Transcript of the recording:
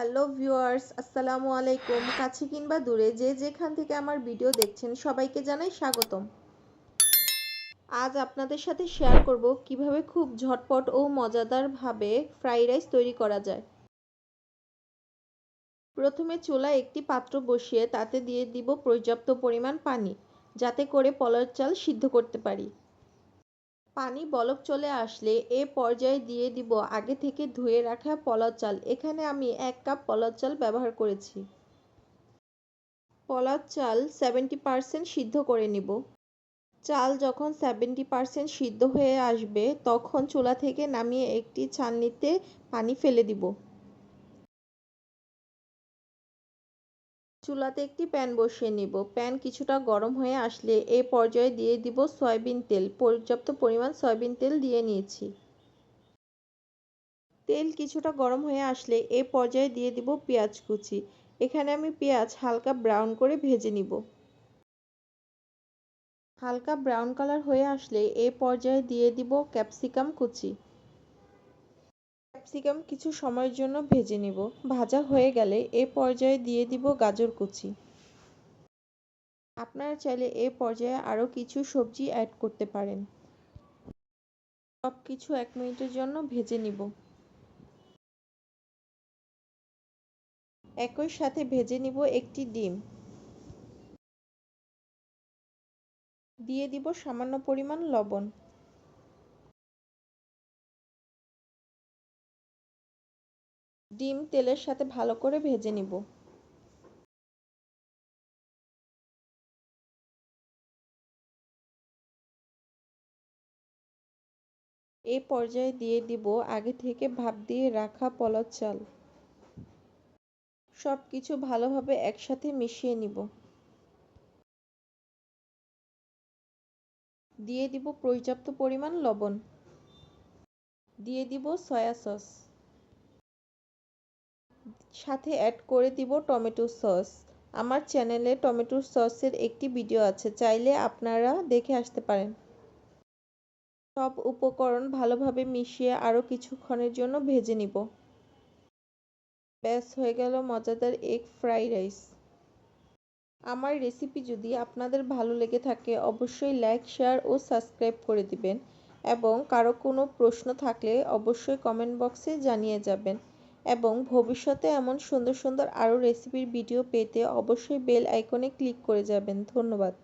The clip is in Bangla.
হ্যালো ভিউয়ার্স, আসসালামু আলাইকুম। কাছে কিংবা দূরে যে যেখান থেকে আমার ভিডিও দেখছেন, সবাইকে জানাই স্বাগতম। আজ আপনাদের সাথে শেয়ার করব কীভাবে খুব ঝটপট ও মজাদারভাবে ফ্রাইড রাইস তৈরি করা যায়। প্রথমে চুলায় একটি পাত্র বসিয়ে তাতে দিয়ে দিব পর্যাপ্ত পরিমাণ পানি, যাতে করে পলার চাল সিদ্ধ করতে পারি। পানি বলক চলে আসলে এ পর্যায়ে দিয়ে দিব আগে থেকে ধুয়ে রাখা পলার চাল। এখানে আমি এক কাপ পলার চাল ব্যবহার করেছি। পলার চাল সেভেন্টি পারসেন্ট সিদ্ধ করে নিব। চাল যখন সেভেন্টি পারসেন্ট সিদ্ধ হয়ে আসবে, তখন চুলা থেকে নামিয়ে একটি ছাননিতে পানি ফেলে দিব। চুলাতে একটি প্যান বসিয়ে নিব। প্যান কিছুটা গরম হয়ে আসলে এই পর্যায়ে দিয়ে দিব সয়াবিন তেল। পর্যাপ্ত পরিমাণ সয়াবিন তেল দিয়ে নিয়েছি। তেল কিছুটা গরম হয়ে আসলে এই পর্যায়ে দিয়ে দিব পেঁয়াজ কুচি। এখানে আমি পেঁয়াজ হালকা ব্রাউন করে ভেজে নিব। হালকা ব্রাউন কালার হয়ে আসলে এই পর্যায়ে দিয়ে দিব ক্যাপসিকাম কুচি। ক্যাপসিকাম কিছু সময়ের জন্য ভেজে নিব। ভাজা হয়ে গেলে এ পর্যায়ে দিয়ে দিব গাজর কুচি। আপনারা চাইলে এ পর্যায়ে আরও কিছু সবজি অ্যাড করতে পারেন। সব কিছু এক মিনিটের জন্য ভেজে নিব। একই সাথে ভেজে নিব একটি ডিম। দিয়ে দিব সামান্য পরিমাণ লবণ। ডিম তেলের সাথে ভালো করে ভেজে নিব। এই পর্যায়ে দিয়ে দিব আগে থেকে ভাপ দিয়ে রাখা পলাও চাল। সব কিছু ভালোভাবে একসাথে মিশিয়ে নিব। দিয়ে দিব পর্যাপ্ত পরিমাণ লবণ। দিয়ে দিব সয়া সস। সাথে অ্যাড করে দিব টমেটো সস। আমার চ্যানেলে টমেটো সসের একটি ভিডিও আছে, চাইলে আপনারা দেখে আসতে পারেন। সব উপকরণ ভালোভাবে মিশিয়ে আরও কিছুক্ষণের জন্য ভেজে নিব। ব্যাস, হয়ে গেল মজাদার এগ ফ্রাইড রাইস আমার রেসিপি যদি আপনাদের ভালো লেগে থাকে, অবশ্যই লাইক শেয়ার ও সাবস্ক্রাইব করে দিবেন এবং কারও কোনো প্রশ্ন থাকলে অবশ্যই কমেন্ট বক্সে জানিয়ে যাবেন। এবং ভবিষ্যতে এমন সুন্দর সুন্দর আরও রেসিপির ভিডিও পেতে অবশ্যই বেল আইকনে ক্লিক করে যাবেন। ধন্যবাদ।